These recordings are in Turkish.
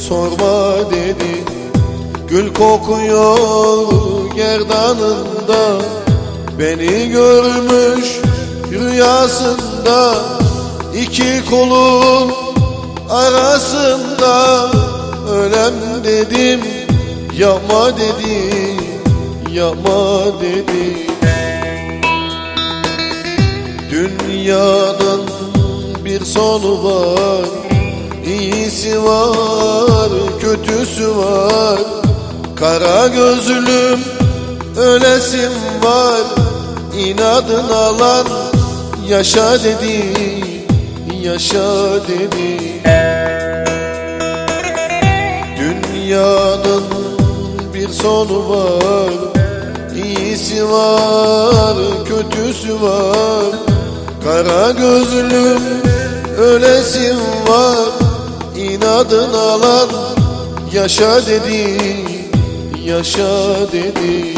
sorma dedi. Gül kokuyor gerdanında. Beni görmüş rüyasında. İki kolun arasında. Ölem dedim yapma dedi yapma dedi. Dünyanın bir sonu var İyisi var, kötüsü var. Kara gözlüm ölesim var. İnadın alan yaşa dedi Yaşa dedi. Dünyanın bir sonu var. İyisi var, kötüsü var. Kara gözlüm ölesim var İnadın alan yaşa dedi Yaşa dedi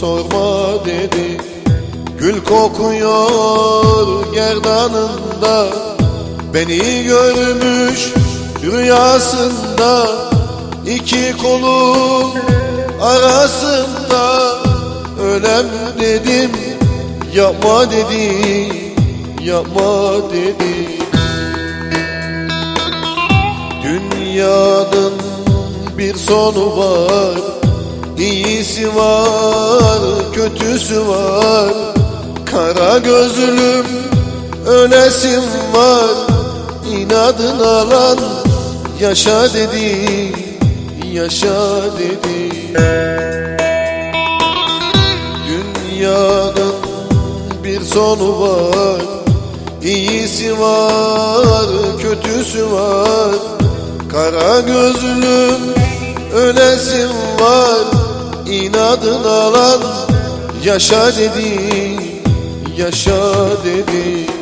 sorma dedi. Gül kokuyor gerdanında. Beni görmüş rüyasında. İki kolum arasında. Ölem dedim yapma dedi Yapma dedi. Dünyanın bir sonu var İyisi var, kötüsü var. Kara gözlüm ölesim var. İnadın alan yaşa dedi. Yaşa dedi. Dünyanın bir sonu var. İyisi var, kötüsü var. Kara gözlüm ölesim var İnadın alan yaşa dedi Yaşa dedi